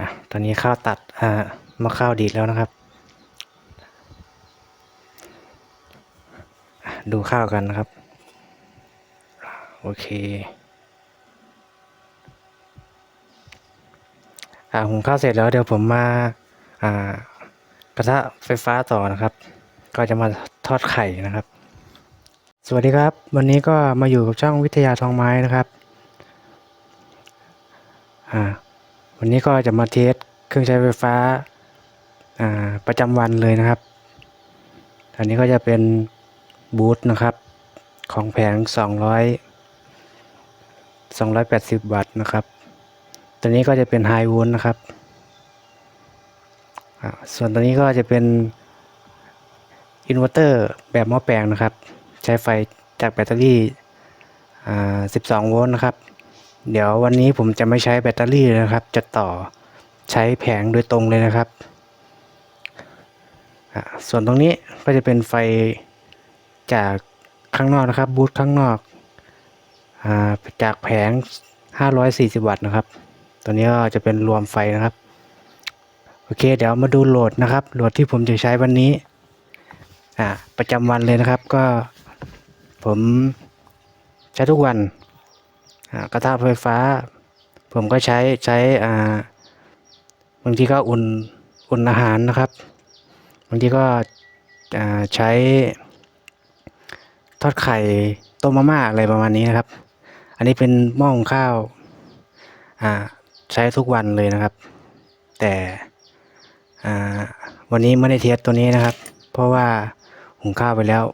อะตอนนี้ข้าวตัดอ่ามาข้าวดีดแล้วนะครับ ดูข้าวกันนะครับ โอเคอ่าหุงข้าวเสร็จแล้วเดี๋ยวผมมาอ่ากระทะไฟฟ้าต่อนะครับ ก็จะมาทอดไข่นะครับ สวัสดีครับ วันนี้ก็มาอยู่กับช่องวิทยาทองไม้นะครับอ่า วันนี้ก็จะมาเทสเครื่องใช้ไฟฟ้าประจำวันเลยนะครับ อันนี้ก็จะเป็นบูทนะครับของแผง 200 280 วัตต์นะครับ ตัวนี้ก็จะเป็นไฮโวลต์นะครับ ส่วนตัวนี้ก็จะเป็นอินเวอร์เตอร์แบบหม้อแปลงนะครับ ใช้ไฟจากแบตเตอรี่ 12 โวลต์นะครับ เดี๋ยววันนี้ผมจะไม่ใช้แบตเตอรี่นะครับ จะต่อใช้แผงโดยตรงเลยนะครับ ส่วนตรงนี้ก็จะเป็นไฟจากข้างนอกนะครับบูทข้างนอกอาจากแผง 540 วัตต์นะครับ ตัวนี้ก็จะเป็นรวมไฟนะครับ โอเค เดี๋ยวมาดูโหลดนะครับ โหลดที่ผมจะใช้วันนี้ประจำวันเลยนะครับ ก็ผมใช้ทุกวัน กระทะไฟฟ้า ผมก็ใช้ใช้อ่าบางทีก็อุ่นอุ่นอาหารนะครับ บางทีก็ใช้ทอดไข่ต้มมาม่าอะไรประมาณนี้นะครับ อันนี้เป็นหม้อหุงข้าวใช้ทุกวันเลยนะครับ แต่วันนี้ไม่ได้เทสตัวนี้นะครับ เพราะว่าหุงข้าวไปแล้ว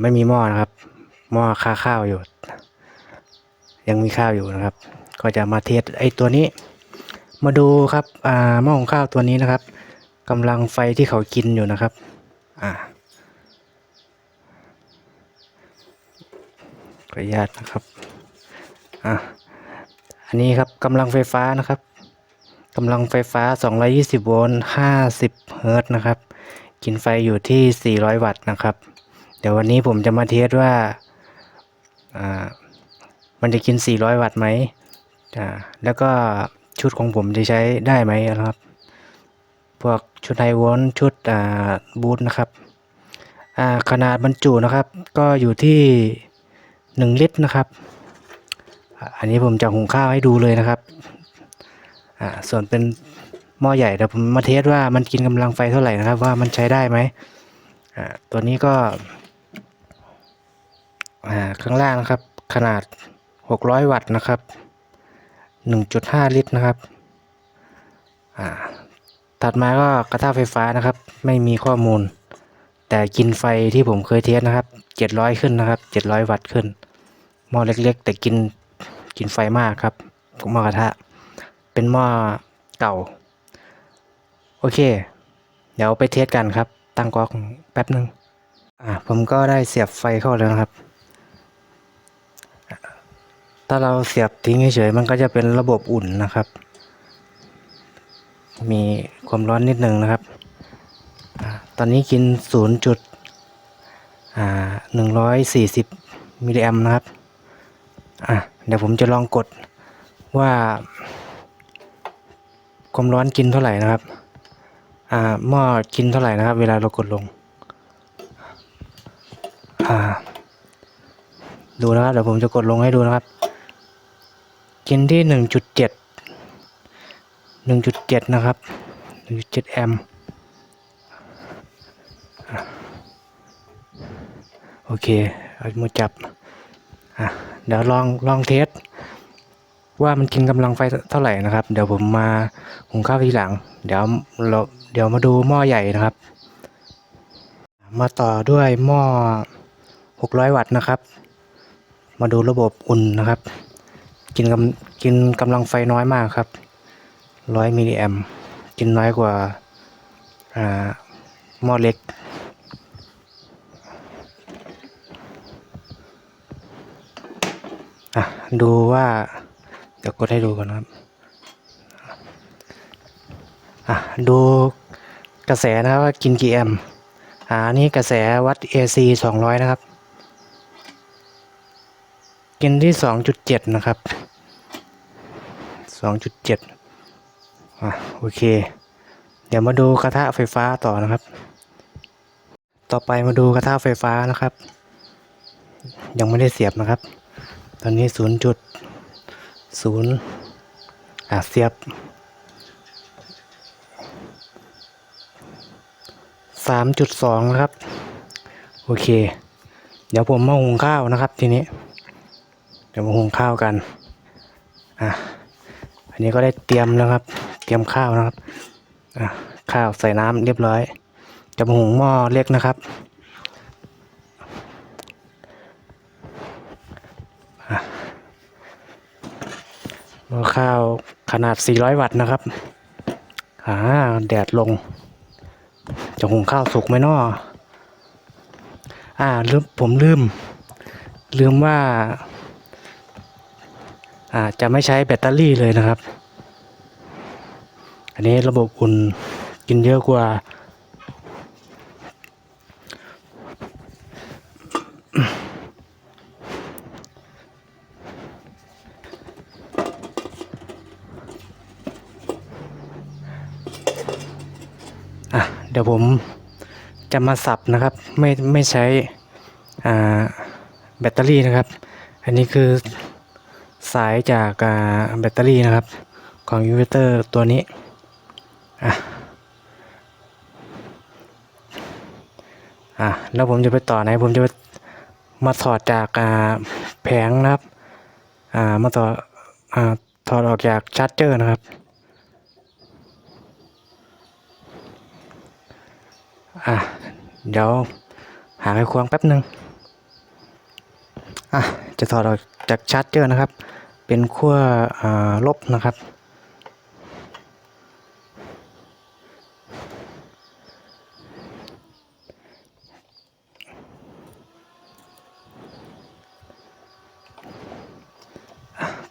ไม่มีหม้อนะครับ หม้อค่าข้าวอยู่ ยังมีข้าวอยู่นะครับ ก็จะมาเทสไอตัวนี้ มาดูครับอ่าหม้อหุงข้าวตัวนี้นะครับกำลังไฟที่เขากินอยู่นะครับอ่าขออนุญาตนะครับอะอันนี้ครับกำลังไฟฟ้านะครับกำลังไฟฟ้า 220 โวลต์ 50 เฮิรต์นะครับ กินไฟอยู่ที่ 400 วัตต์นะครับ เดี๋ยววันนี้ผมจะมาเทสว่าอ่า มันจะกิน 400 วัตต์ไหมอ่าแล้วก็ชุดของผมจะใช้ได้ไหมนะครับ พวกชุดไฮวลต์ชุดอ่าบูทนะครับอ่าขนาดบรรจุนะครับ ก็อยู่ที่ 1 ลิตรนะครับ อันนี้ผมจะหุงข้าวให้ดูเลยนะครับอ่าส่วนเป็นหม้อใหญ่เดี๋ยวผมมาเทสว่ามันกินกำลังไฟเท่าไหร่นะครับ ว่ามันใช้ได้ไหมอ่าตัวนี้ก็อ่าข้างล่างนะครับขนาด 600 วัตต์นะครับ 1.5 ลิตรนะครับถัดมาก็กระทะไฟฟ้านะครับ ไม่มีข้อมูล แต่กินไฟที่ผมเคยเทสนะครับ 700 ขึ้นนะครับ 700 วัตต์ขึ้นหม้อเล็กๆ แต่กินกินไฟมากครับหม้อกระทะ เป็นหม้อเก่า โอเค เดี๋ยวไปเทสกันครับ ตั้งกล้องแป๊บหนึ่งอ่าผมก็ได้เสียบไฟเข้าแล้วนะครับ ถ้าเราเสียบทิ้งเฉยๆมันก็จะเป็นระบบอุ่นนะครับ มีความร้อนนิดนึงนะครับ ตอนนี้กินศูนย์จุดหนึ่งร้อยสี่สิบมิลลิแอมนะครับ อะ เดี๋ยวผมจะลองกดว่า ความร้อนกินเท่าไหร่นะครับ อ่า หม้อกินเท่าไหร่นะครับ เวลาเรากดลง อ่า ดูนะครับ เดี๋ยวผมจะกดลงให้ดูนะครับ กินที่หนึ่งจุดเจ็ดหนึ่งจุดเจ็ดนะครับหนึ่งจุดเจ็ดแอมป์โอเค เอามือจับ อะ เดี๋ยวลอง ลองเทส ว่ามันกินกำลังไฟเท่าไหร่นะครับ เดี๋ยวผมมาหุงข้าวทีหลัง เดี๋ยวเราเดี๋ยวมาดูหม้อใหญ่นะครับ มาต่อด้วยหม้อ 600 วัตต์นะครับ มาดูระบบอุ่นนะครับ กินกำกินกำลังไฟน้อยมากครับ100มิลลิแอมกินน้อยกว่าอ่าหม้อเล็กอะดูว่าเดี๋ยวกดให้ดูก่อนครับอะดูกระแสนะครับว่ากินกี่แอมอ่าอันนี่กระแสวัด AC 200 นะครับ กินที่ 2.7 นะครับ 2.7อะโอเค เดี๋ยวมาดูกระทะไฟฟ้าต่อนะครับ ต่อไปมาดูกระทะไฟฟ้านะครับ ยังไม่ได้เสียบนะครับ ตอนนี้ศูนย์จุดศูนย์อะเสียบสามจุดสองนะครับ โอเค เดี๋ยวผมมาหุงข้าวนะครับทีนี้ เดี๋ยวมาหุงข้าวกัน อะ อันนี้ก็ได้เตรียมแล้วครับ เตรียมข้าวนะครับข้าวใส่น้ำเรียบร้อย จะมาหุงหม้อเล็กนะครับหม้อข้าวขนาด 400 วัตต์นะครับอ่าแดดลง จะหุงข้าวสุกไหมน้ออ่าลืมผมลืม ลืมว่า อาจะไม่ใช้แบตเตอรี่เลยนะครับ อันนี้ระบบอุ่นกินเยอะกว่าอะเดี๋ยวผมจะมาสับนะครับไม่ไม่ใช้อ่แบตเตอรี่นะครับ อันนี้คือ สายจากแบตเตอรี่นะครับ ของอินเวอร์เตอร์ตัวนี้อะอะแล้วผมจะไปต่อไหนผมจะไปมาถอดจากแผงนะครับอ่ามาต่ออ่าถอดออกจากชาร์จเจอร์นะครับอะเดี๋ยวหาไขควงแป๊บหนึ่ง อะจะถอดออกจากชาร์จเจอร์นะครับ เป็นขั้วลบนะครับ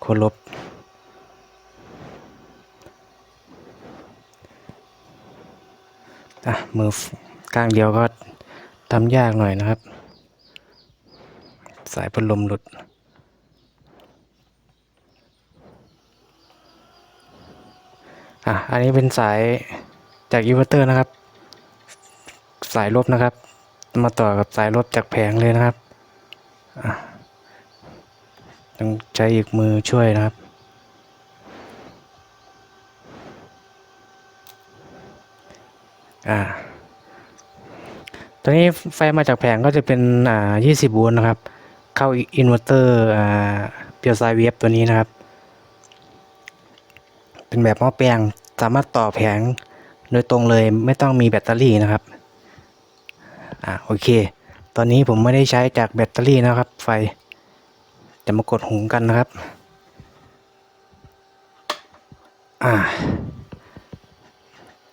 ขั้วลบอะมือข้างเดียวก็ทำยากหน่อยนะครับ สายพัดลมหลุด อะ อันนี้เป็นสายจากอินเวอร์เตอร์นะครับ สายลบนะครับ มาต่อกับสายลบจากแผงเลยนะครับอะต้องใช้อีกมือช่วยนะครับอ่าตอนนี้ไฟมาจากแผงก็จะเป็นอ่า20โวลต์นะครับ เข้าอินเวอร์เตอร์เปียวไซเวฟตัวนี้นะครับ เป็นแบบหม้อแปลงสามารถต่อแผงโดยตรงเลยไม่ต้องมีแบตเตอรี่นะครับอ่าโอเค ตอนนี้ผมไม่ได้ใช้จากแบตเตอรี่นะครับ ไฟจะมากดหุงกันนะครับอ่า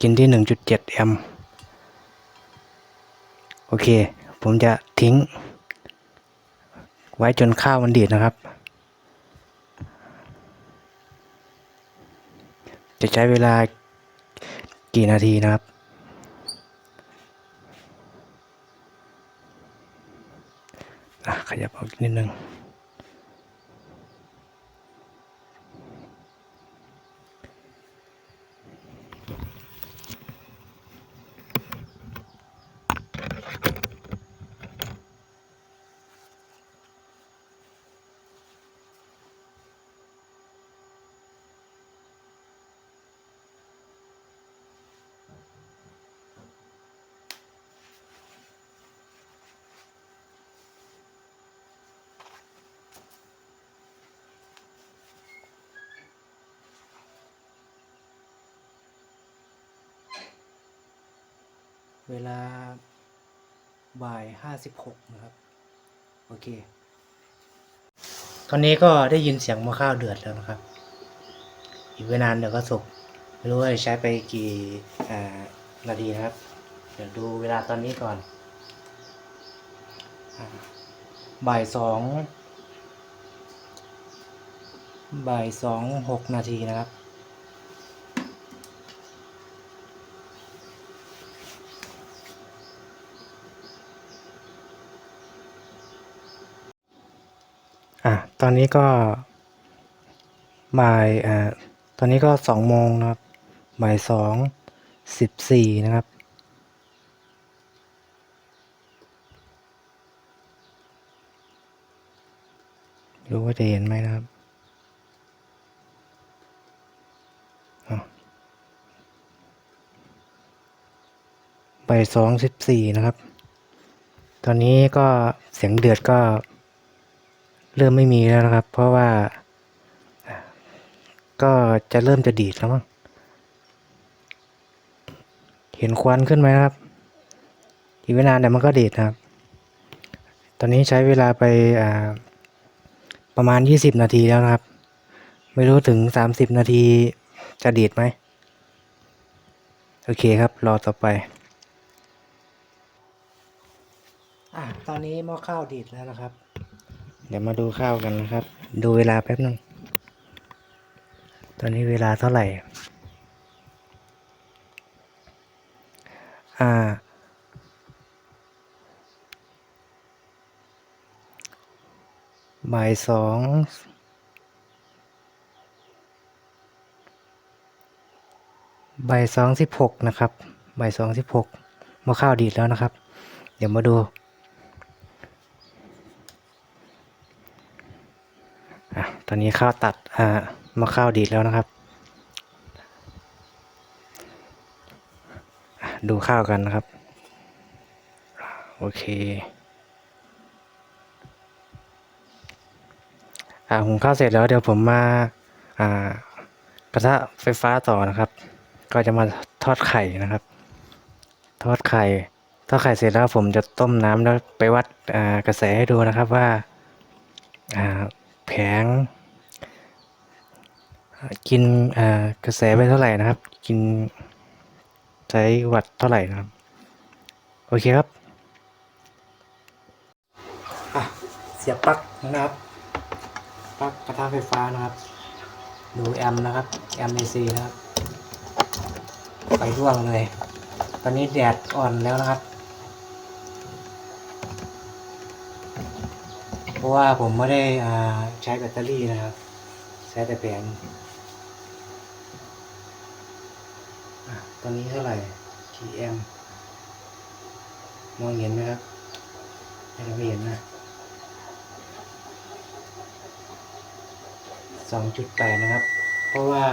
กินที่ 1.7 แอมป์โอเค ผมจะทิ้ง ไว้จนข้าวมันดีดนะครับ จะใช้เวลากี่นาทีนะครับ ขยับออกนิดนึง เวลาบ่ายห้าสิบหกนะครับ โอเค ตอนนี้ก็ได้ยินเสียงหม้อข้าวเดือดแล้วนะครับ อีกไม่นานเดี๋ยวก็สุก ไม่รู้ว่าใช้ไปกี่อ่านาทีนะครับ เดี๋ยวดูเวลาตอนนี้ก่อนอบ่ายสอง บ่ายสองหกนาทีนะครับ อะตอนนี้ก็บ่ายอ่าตอนนี้ก็สองโมงนะครับบ่ายสองสิบสี่นะครับ รู้ว่าจะเห็นไหมนะครับอ้าวบ่ายสองสิบสี่นะครับ ตอนนี้ก็เสียงเดือดก็ เริ่มไม่มีแล้วนะครับ เพราะว่าก็จะเริ่มจะดีดแล้วมั้งเห็นควันขึ้นไหมครับอีกไม่นานเดี๋ยวมันก็ดีดครับ ตอนนี้ใช้เวลาไปประมาณ 20 นาทีแล้วนะครับ ไม่รู้ถึง 30 นาทีจะดีดไหมโอเคครับ รอต่อไปอะตอนนี้หม้อข้าวดีดแล้วนะครับ เดี๋ยวมาดูข้าวกันนะครับ ดูเวลาแป๊บนึง ตอนนี้เวลาเท่าไหร่ อ่า บ่ายสองบ่ายสองสิบหกนะครับบ่ายสองสิบหกม้อข้าวดีดแล้วนะครับ เดี๋ยวมาดู อะตอนนี้ข้าวตัดอ่าม้อข้าวดีดแล้วนะครับ ดูข้าวกันนะครับ โอเคอ่าหุงข้าวเสร็จแล้วเดี๋ยวผมมาอ่ากระทะไฟฟ้าต่อนะครับ ก็จะมาทอดไข่นะครับ ทอดไข่ทอดไข่เสร็จแล้วผมจะต้มน้ำแล้วไปวัดกระแสให้ดูนะครับว่าอ่า แผง กินกระแสไปเท่าไหร่นะครับ กินใช้วัตต์เท่าไหร่นะครับ โอเคครับเสียบปลั๊กนะครับปลั๊กกระทะไฟฟ้านะครับ ดูแอมนะครับแอมป์ AC นะครับ ไปร่วงเลย ตอนนี้แดดอ่อนแล้วนะครับ เพราะว่าผมไม่ได้ใช้แบตเตอรี่นะครับ ใช้แต่แผงอะตอนนี้เท่าไหร่ TM มองเห็นไหมครับไม่เห็นนะสองจุดแปดนะครับ เพราะว่า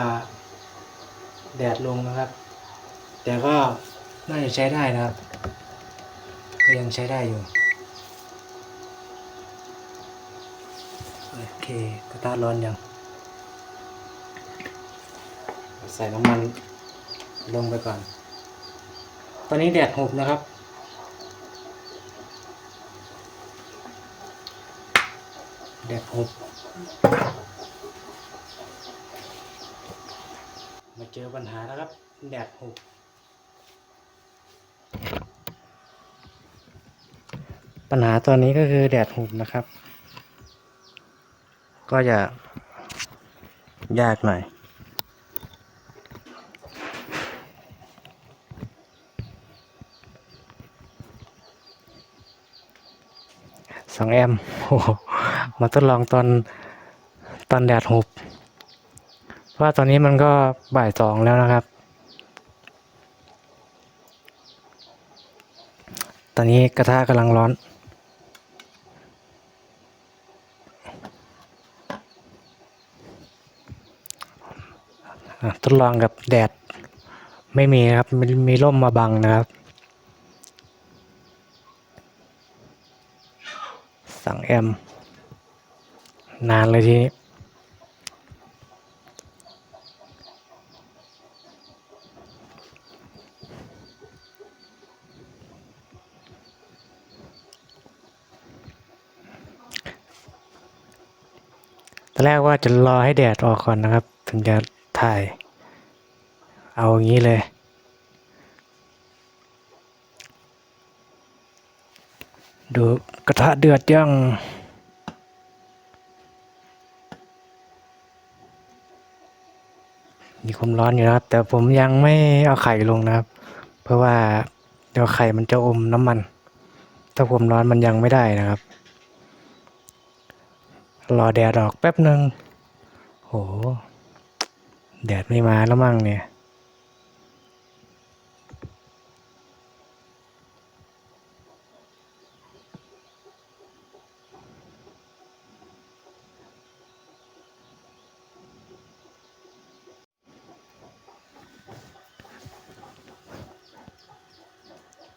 แดดลงนะครับ แต่ก็น่าจะใช้ได้นะครับ ยังใช้ได้อยู่ โอเคกระทะร้อนยังใส่น้ำมันลงไปก่อน ตอนนี้แดดหุบนะครับ แดดหุบ มาเจอปัญหาแล้วครับ แดดหุบ ปัญหาตัวนี้ก็คือแดดหุบนะครับ ก็จะยากหน่อย สองแอมโอ้มาทดลองตอนตอนแดดหุบ เพราะว่าตอนนี้มันก็บ่ายสองแล้วนะครับ ตอนนี้กระทะกำลังร้อน ทดลองกับแดดไม่มีนะครับมีมีร่มมาบังนะครับ สั่งแอม นานเลยทีนี้ตอนแรกว่าจะรอให้แดดออกก่อนนะครับ ถึงจะ ถ่าย เอาอย่างนี้เลย ดูกระทะเดือดยังมีความร้อนอยู่นะครับ แต่ผมยังไม่เอาไข่ลงนะครับ เพราะว่าเดี๋ยวไข่มันจะอมน้ำมัน ถ้าความร้อนมันยังไม่ได้นะครับ รอแดดออกแป๊บหนึ่งโห แดดไม่มาแล้วมั่งเนี่ย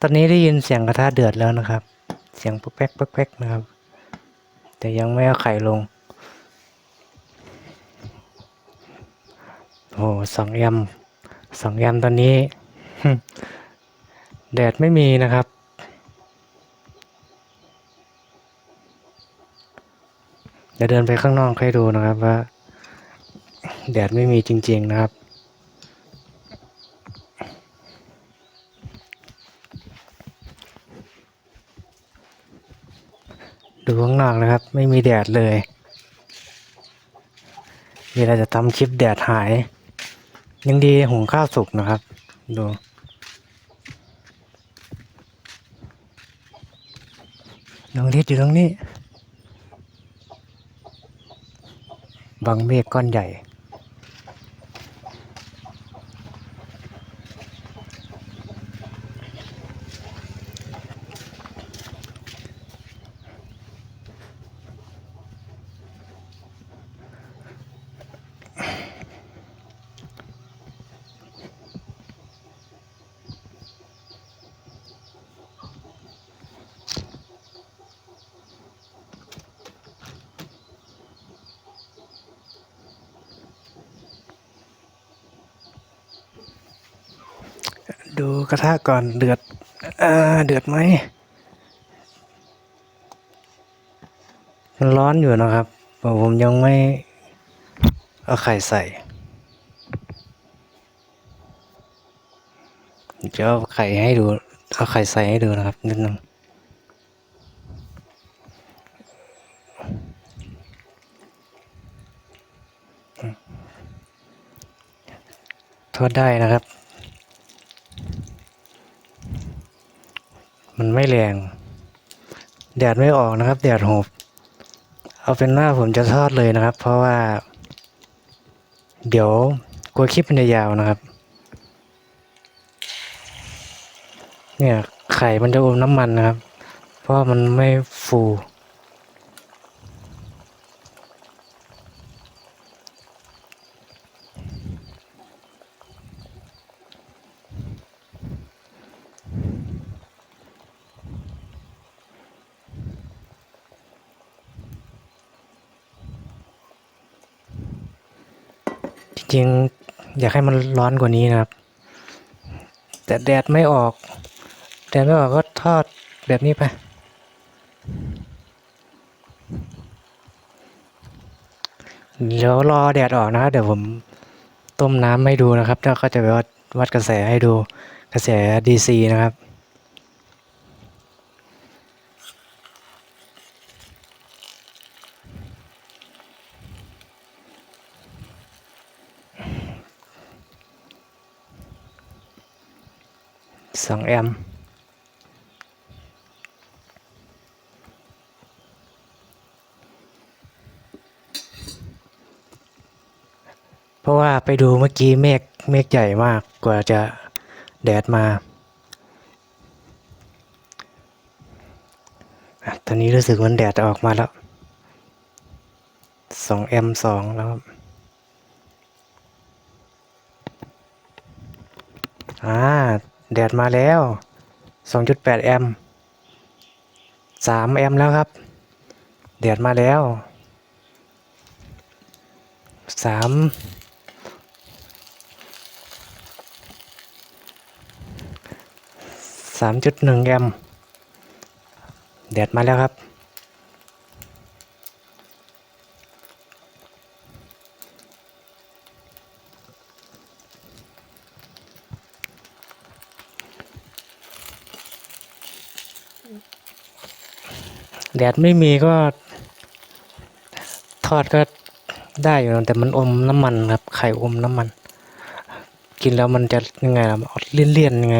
ตอนนี้ได้ยินเสียงกระทะเดือดแล้วนะครับ เสียงแป๊กแป๊กแป๊กนะครับ แต่ยังไม่เอาไข่ลง สองยำสองยำตอนนี้ แดดไม่มีนะครับ เดี๋ยวเดินไปข้างนอกให้ดูนะครับว่า แดดไม่มีจริง ๆนะครับดูข้างนอกนะครับ ไม่มีแดดเลยเวลาจะทำคลิปแดดหาย ยังดีหุงข้าวสุกนะครับ ดู น้องทิศอยู่ตรงนี้ บางเมฆก้อนใหญ่ ดู กระทะก่อนเดือด อ่า เดือดไหม มันร้อนอยู่นะครับแต่ผมยังไม่เอาไข่ใส่จะเอาไข่ให้ดู เอาไข่ใส่ให้ดูนะครับนิดนึงโทษได้นะครับ มันไม่แรง แดดไม่ออกนะครับ แดดโหบเอาเป็นว่าผมจะทอดเลยนะครับ เพราะว่า เดี๋ยวกลัวคลิปมันจะยาวนะครับ เนี่ยไข่มันจะอมน้ำมันนะครับ เพราะมันไม่ฟู จริงอยากให้มันร้อนกว่านี้นะครับ แต่แดดไม่ออก แดดไม่ออกก็ทอดแบบนี้ไป เดี๋ยวรอแดดออกนะ เดี๋ยวผมต้มน้ำให้ดูนะครับ แล้วก็จะไปวัดวัดกระแสให้ดูกระแส DC นะครับ สองแอมป์เพราะว่าไปดูเมื่อกี้เมฆเมฆใหญ่มากกว่าจะแดดมาตอนนี้รู้สึกมันแดดออกมาแล้วสองแอมสองแล้วครับอ่า แดดมาแล้ว 2.8 แอมป์3แอมป์แล้วครับ แดดมาแล้ว3 3.1แอมป์แดดมาแล้วครับ แดดไม่มีก็ทอดก็ได้อยู่แต่มันอมน้ำมันครับ ไข่อมน้ำมัน กินแล้วมันจะยังไงล่ะออกเลี่ยนๆยังไง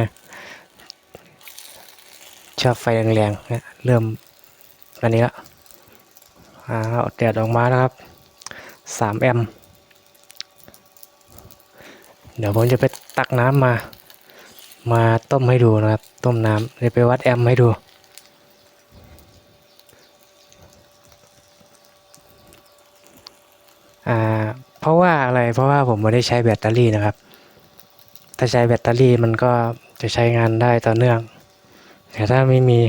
ชอบไฟแรงๆเนี่ยเริ่มอันนี้ละอ่าเอาแดดออกมาแล้วครับสามแอมเดี๋ยวผมจะไปตักน้ำมา มาต้มให้ดูนะครับ ต้มน้ำเดี๋ยวไปวัดแอมให้ดู เพราะว่าอะไรเพราะว่าผมไม่ได้ใช้แบตเตอรี่นะครับ ถ้าใช้แบตเตอรี่มันก็จะใช้งานได้ต่อเนื่อง แต่ถ้าไม่มี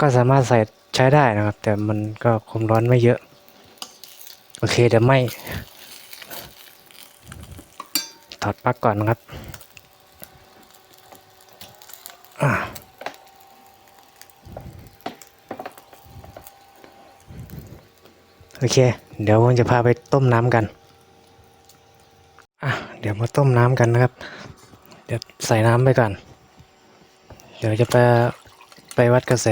ก็สามารถใส่ใช้ได้นะครับ แต่มันก็ความร้อนไม่เยอะ โอเคเดี๋ยวไม่ถอดปลั๊กก่อนนะครับโอเค เดี๋ยวผมจะพาไปต้มน้ำกัน อะเดี๋ยวมาต้มน้ำกันนะครับ เดี๋ยวใส่น้ำไปก่อน เดี๋ยวจะไปไปวัดกระแส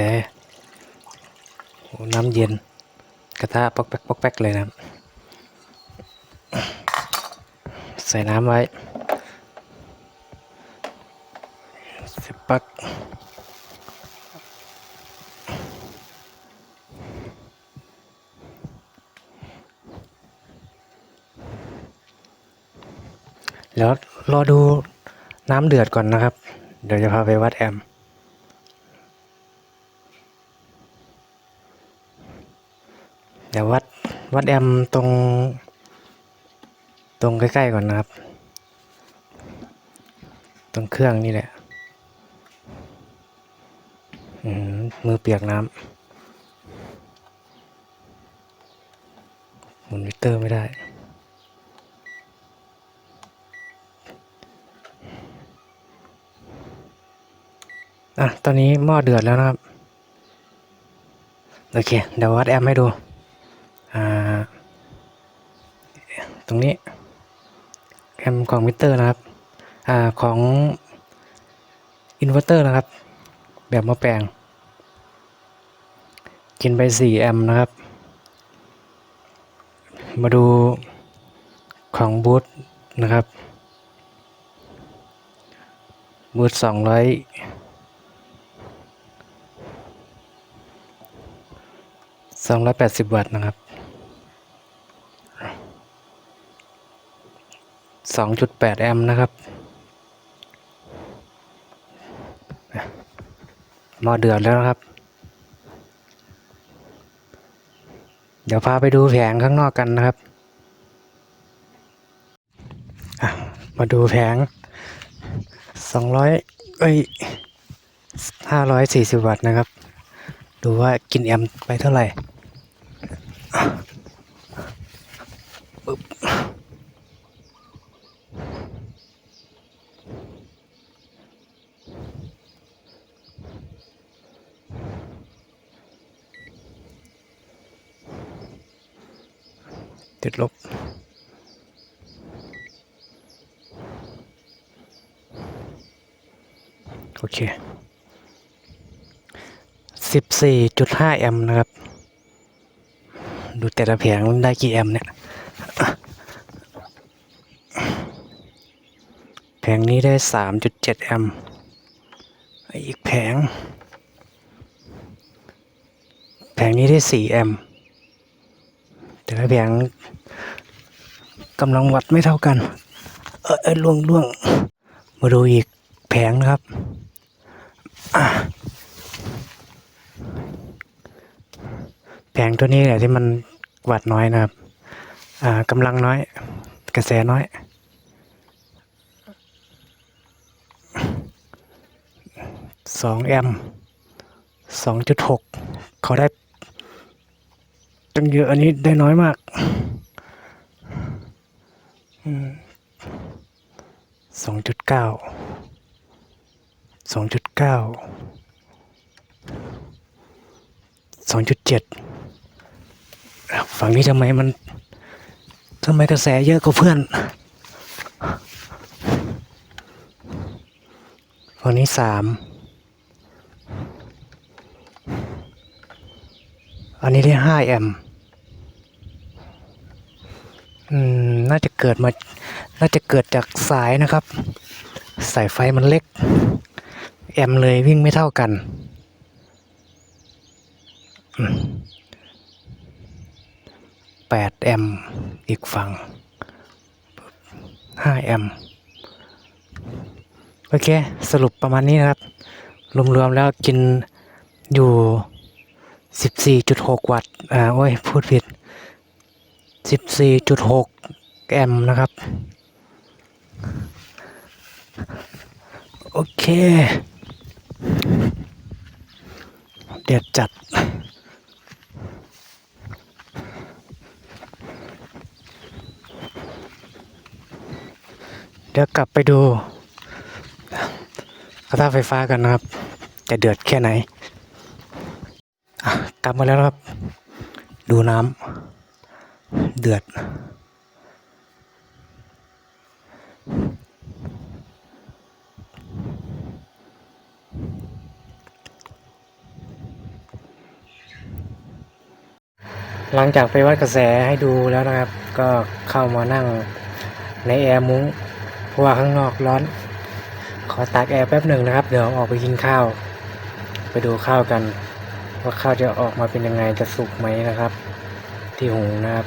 โอ้น้ำเย็น กระทะปอกแป๊กปอกแป๊กเลยนะครับ ใส่น้ำไว้สิบปัก แล้วรอดูน้ำเดือดก่อนนะครับ เดี๋ยวจะพาไปวัดแอม เดี๋ยววัดวัดแอมตรง ตรงใกล้ๆก่อนนะครับ ตรงเครื่องนี่แหละมมือเปียกน้ำหมุนมิเตอร์ไม่ได้ อะ ตอนนี้หม้อเดือดแล้วนะครับ โอเค เดี๋ยววัดแอมให้ดู อ่า ตรงนี้ แอมของมิเตอร์นะครับ อ่า ของอินเวอร์เตอร์นะครับ แบบหมาแปลง กินไป 4 แอมป์นะครับ มาดูของบูทนะครับบูท200 280 วัตต์นะครับ 2.8 แอมป์นะครับ หม้อเดือดแล้วนะครับ เดี๋ยวพาไปดูแผงข้างนอกกันนะครับ มาดูแผง 200 เอ้ย 540 วัตต์นะครับดูว่ากินแอมป์ไปเท่าไหร่ ปึ๊บติดลบโอเคสิบสี่จุดห้าแอมป์นะครับ ดูแต่ละแผงได้กี่แอมเนี่ย แผงนี้ได้สามจุดเจ็ดแอม อีกแผง แผงนี้ได้สี่แอม แต่ละแผงกำลังวัดไม่เท่ากัน เออเอยล่วงล่วงมาดูอีกแผงนะครับอะ แผงตัวนี้แหละที่มันวัดน้อยนะครับอ่ากำลังน้อย กระแสน้อย สองแอมสองจุดหกเขาได้ตั้งเยอะอันนี้ได้น้อยมากสองจุดเก้าสองจุดเก้า สองจุดเจ็ดฝั่งนี้ทำไมมันทำไมกระแสเยอะกว่าเพื่อน ฝั่งนี้สามอันนี้ได้ห้าแอมน่าจะเกิดมา น่าจะเกิดจากสายนะครับ สายไฟมันเล็ก แอมเลยวิ่งไม่เท่ากัน แปดแอมป์อีกฝั่งห้าแอมป์โอเค สรุปประมาณนี้นะครับ รวมๆแล้วกินอยู่ 14.6 วัตต์ อ่า โอ้ย พูดผิด 14.6 แอมป์นะครับ โอเค เดือดจัด เดี๋ยวกลับไปดูกระทะไฟฟ้ากันนะครับ จะเดือดแค่ไหนกลับมาแล้วครับ ดูน้ำเดือด หลังจากไปวัดกระแสให้ดูแล้วนะครับ ก็เข้ามานั่งในแอร์มุ้ง เพราะว่าข้างนอกร้อน ขอตากแอร์แป๊บหนึ่งนะครับ เดี๋ยวออกไปกินข้าว ไปดูข้าวกัน ว่าข้าวจะออกมาเป็นยังไงจะสุกไหมนะครับ ที่หุงนะครับ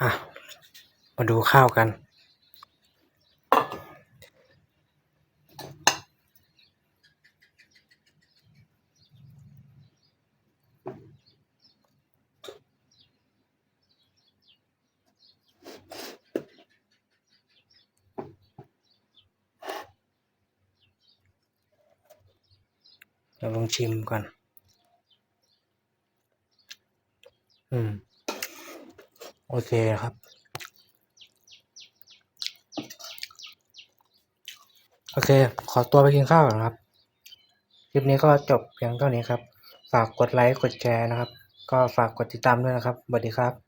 อะมาดูข้าวกัน เราลองชิมก่อน อืม โอเคครับ โอเค ขอตัวไปกินข้าวก่อนครับ คลิปนี้ก็จบเพียงเท่านี้ครับ ฝากกดไลค์ กดแชร์นะครับ ก็ฝากกดติดตามด้วยนะครับสวัสดีครับ